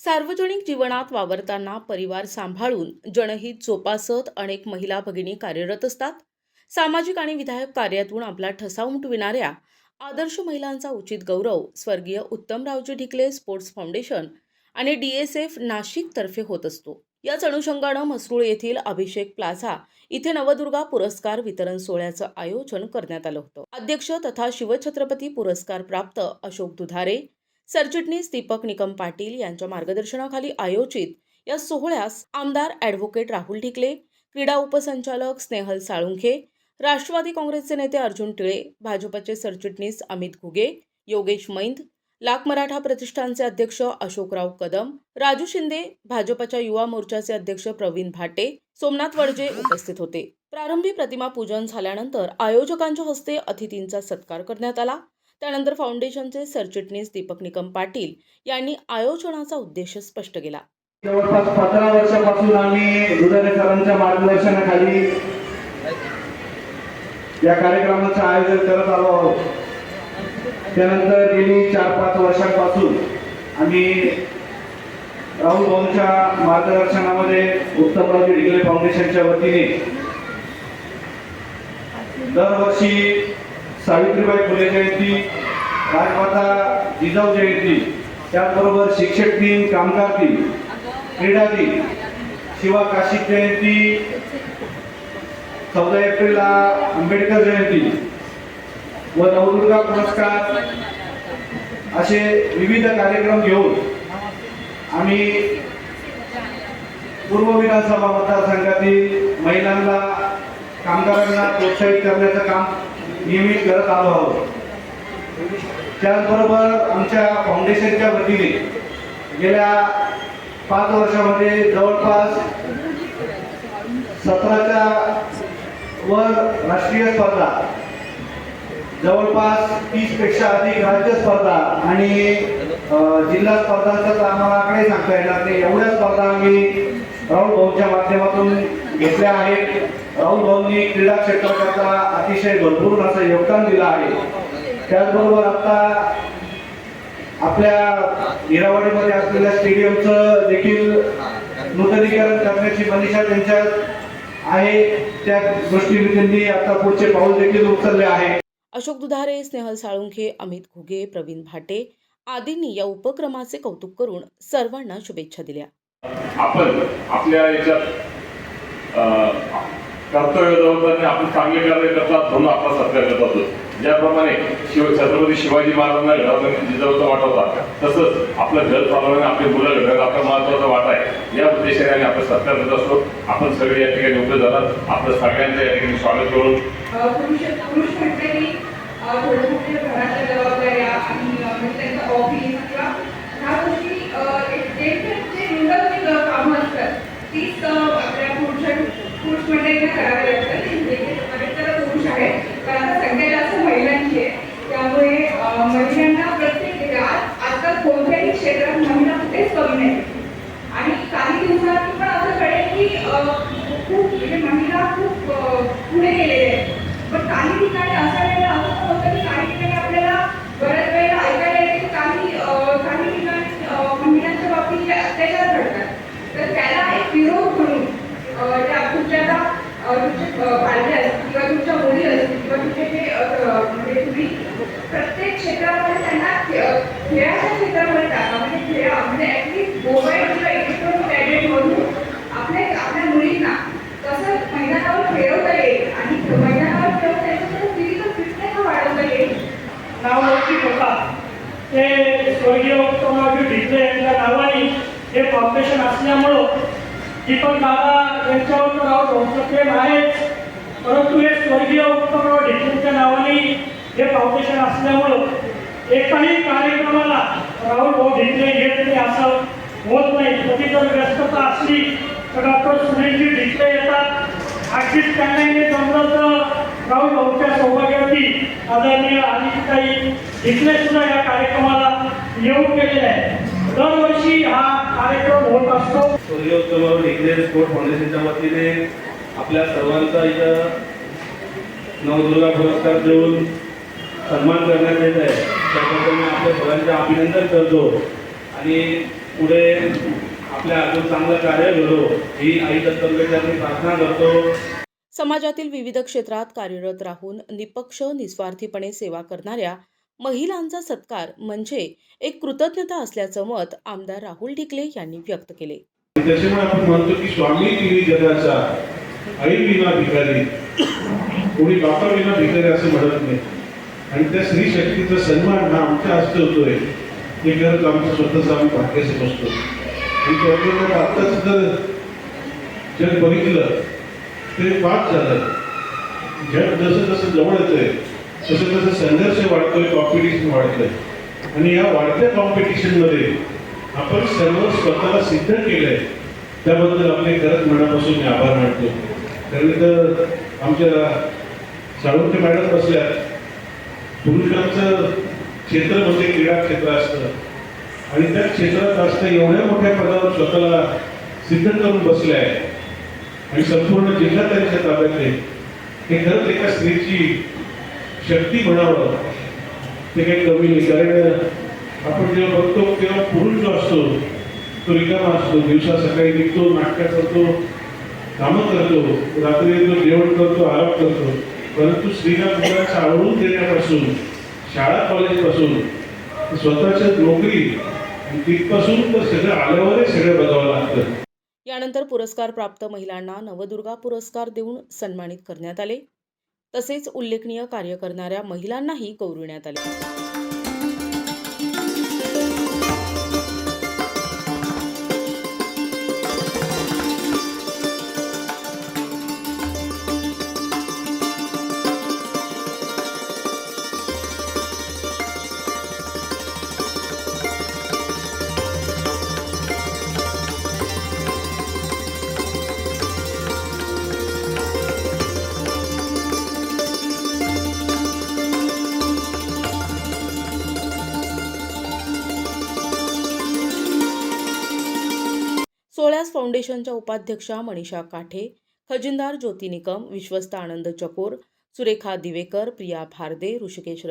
सार्वजनिक जीवनात वावरताना परिवार सांभाळून जनहित जोपासत अनेक महिला भगिनी कार्यरत असतात. सामाजिक आणि विधायक कार्यातून आपला ठसा उमटविणाऱ्या आदर्श महिलांचा उचित गौरव स्वर्गीय उत्तमरावजी ढिकले स्पोर्ट्स फाउंडेशन आणि डी एस एफ नाशिकतर्फे होत असतो. याच अनुषंगानं म्हसरूळ येथील अभिषेक प्लाझा इथे नवदुर्गा पुरस्कार वितरण सोहळ्याचं आयोजन करण्यात आलं होतं. अध्यक्ष तथा शिवछत्रपती पुरस्कार प्राप्त अशोक दुधारे सरचिटणीस दीपक निकम पाटील यांच्या मार्गदर्शनाखाली आयोजित या सोहळ्यास आमदार ॲडव्होकेट राहुल ढिकले क्रीडा उपसंचालक स्नेहल साळुंखे राष्ट्रवादी काँग्रेसचे नेते अर्जुन टिळे भाजपचे सरचिटणीस अमित घुगे योगेश मैंद लाख मराठा प्रतिष्ठानचे अध्यक्ष अशोकराव कदम राजू शिंदे भाजपच्या युवा मोर्चाचे अध्यक्ष प्रवीण भाटे सोमनाथ वडजे उपस्थित होते. प्रारंभी प्रतिमा पूजन झाल्यानंतर आयोजकांच्या हस्ते अतिथींचा सत्कार करण्यात आला. त्यानंतर फाउंडेशनचे सरचिटणीस दीपक निकम पाटील यांनी आयोजनाचा उद्देश स्पष्ट केला. जवळपास पंधरा वर्षापासून आम्ही हृदयकरांच्या मार्गदर्शनाखाली या कार्यक्रमाचं आयोजन करत आलो आहोत. त्यानंतर गेली चार पाच वर्षांपासून आम्ही राहुल भाऊंच्या मार्गदर्शनामध्ये उत्तमरावजी डिगले फाउंडेशनच्या वतीने दरवर्षी सावित्रीबाई फुले जयंती राजमाता जिजाऊ जयंती त्याचबरोबर शिक्षक दिन कामगार दिन क्रीडा दिन शिवा काशिक जयंती चौदा एप्रिलला आंबेडकर जयंती व नवदुर्गा पुरस्कार असे विविध कार्यक्रम घेऊन आम्ही पूर्व विधानसभा मतदारसंघातील महिलांना कामगारांना प्रोत्साहित करण्याचं काम नियमित करत आलो आहोत. त्याचबरोबर आमच्या फाउंडेशनच्या वतीने गेल्या पाच वर्षामध्ये जवळपास सतराच्या वर राष्ट्रीय स्पर्धा जवळपास तीसपेक्षा अधिक राज्य स्पर्धा आणि जिल्हा स्पर्धांचं तर आम्हाला आकडे सांगता येणार नाही. एवढ्या स्पर्धा आम्ही राहुल भाऊच्या माध्यमातून घेतल्या आहेत राहुल भाऊंनी क्रीडा क्षेत्राकरता अतिशय भरपूर असं योगदान दिलं आहे. त्याचबरोबर आता आपल्या हिरावाडीमध्ये असलेल्या स्टेडियमचं देखील नूतनीकरण करण्याची मनीषा त्यांच्यात आहे. त्या गोष्टीने त्यांनी आता पुढचे पाऊल देखील उचलले आहे. अशोक दुधारे स्नेहल साळुंखे अमित घुगे प्रवीण भाटे आदींनी या उपक्रमाचे कौतुक करून सर्वांना शुभेच्छा दिल्या. आपण आपल्या याच्यात कर्तव्य जबाबदारी आपण चांगले कार्य करतात म्हणून आपला सत्कार करतात. असतो ज्याप्रमाणे शिव छत्रपती शिवाजी महाराजांना घरामध्ये जिजाऊचा वाटा होता. तसंच आपलं घर चालवण्याने आपली मुलं घडवणं आपला महत्त्वाचा वाटा आहे. या उद्देशाने आम्ही आपला सत्कार करत असतो. आपण सगळे या ठिकाणी उपलब्ध झालात. आपलं सगळ्यांचं या ठिकाणी स्वागत करून. पुरुष मंडळी घराच्या जबाबदाऱ्या आणि ऑफिस Thank you. क्षेत्रामध्ये त्यांना खेळाच्या क्षेत्रामध्ये टाका म्हणजे खेळ म्हणजे ऍटलीस्ट मोबाईल किंवा इलेक्ट्रॉनिक गॅजेट मधून आपल्या आपल्या मुलींना कसं मैदानावर खेळवता येईल आणि मैदानावर खेळवता येईल तर फिजिकल फिटनेस वाढवता येईल नावलौकिक होता ते स्वर्गीय उत्तमरावजी ढिकले यांच्या नावाने हे फाउंडेशन असल्यामुळं दीपक दादा यांच्यावर तर राव भाऊचं प्रेम आहेच परंतु हे स्वर्गीय उत्तमराव ढिकलेंच्या नावाने हे फाउंडेशन असल्यामुळं एकाही कार्यक्रमाला राहुल भाऊ घेतले येत नाही असं होत नाही. कधी जर व्यस्तता असली तर डॉक्टर सुनीलजी ढिकले येतात. अगदीच त्यांनाही जमलं तर राहुल भाऊच्या सौभाग्यावरती आदरणीय काही ढिकले सुद्धा या कार्यक्रमाला येऊन गेलेले आहे दरवर्षी हा कार्यक्रम होत असतो. स्वर्गीय उत्तमराव ढिकले स्पोर्ट फाउंडेशनच्या वतीने आपल्या सर्वांचा इथं नवदुर्गा पुरस्कार देऊन सन्मान करण्यात येत आहे. त्याबद्दल मी आपल्या सर्वांचे अभिनंदन करतो आणि पुढे आपल्या अजून चांगलं कार्य घडो ही आई दत्तंबेकरांनी प्रार्थना करतो. समाजातील विविध क्षेत्रात कार्यरत राहून निपक्ष निस्वार्थीपणे सेवा करणाऱ्या महिलांचा सत्कार म्हणजे एक कृतज्ञता असल्याचं मत आमदार राहुल ढिकले यांनी व्यक्त केले. त्याच्यामुळे आपण म्हणतो की स्वामी तिन्ही जगाचा आई विना भिकारी. कोणी बापा विना भिकारी असं म्हणत नाही. आणि त्या स्त्री शक्तीचा सन्मान हा आमच्या हस्ते होतोय. हे खरंच आमचं स्वतःच आम्ही भाग्य समजतो आणि त्याच्यामुळे आत्ताच जर जग बघितलं ते पाच झालं. जग जसं जसं जवळ येतंय तसं तसं संघर्ष वाढतोय कॉम्पिटिशन वाढतंय. आणि या वाढत्या कॉम्पिटिशनमध्ये आपण सर्व स्वतःला सिद्ध केलंय. त्याबद्दल आपले खरंच मनापासून मी आभार मानतो. कारण तर आमच्या साळुंके मॅडम बसल्यात पुरुषांचं क्षेत्र म्हणजे क्रीडा क्षेत्र असतं आणि त्या क्षेत्रात असतं एवढ्या मोठ्या पदावर स्वतःला सिद्ध करून बसले आहे. आणि संपूर्ण जिल्हा त्यांच्या ताब्यात आहे. हे खरंच एका स्त्रीची शक्ती म्हणावं ते काही कमी नाही. कारण आपण जेव्हा बघतो तेव्हा पुरुष जो असतो तो रिकामा असतो. दिवसा सकाळी निघतो नाटक करतो कामं करतो रात्री येतो जेवण करतो आराम करतो. परंतु स्त्रीला मुलांचं आवडून देण्यापासून शाळा कॉलेजपासून स्वतःच्या नोकरी तिथपासून तर सगळं आल्यावरच सगळं बघावं लागतं. यानंतर पुरस्कार प्राप्त महिलांना नवदुर्गा पुरस्कार देऊन सन्मानित करण्यात आले. तसेच उल्लेखनीय कार्य करणाऱ्या महिलांनाही गौरविण्यात आले. सोळ्यास फाउंडेशनच्या उपाध्यक्षा मनीषा काठे खजिनदार ज्योती निकम विश्वस्त आनंद चकोर सुरेखा दिवेकर प्रिया भारदे ऋषिकेश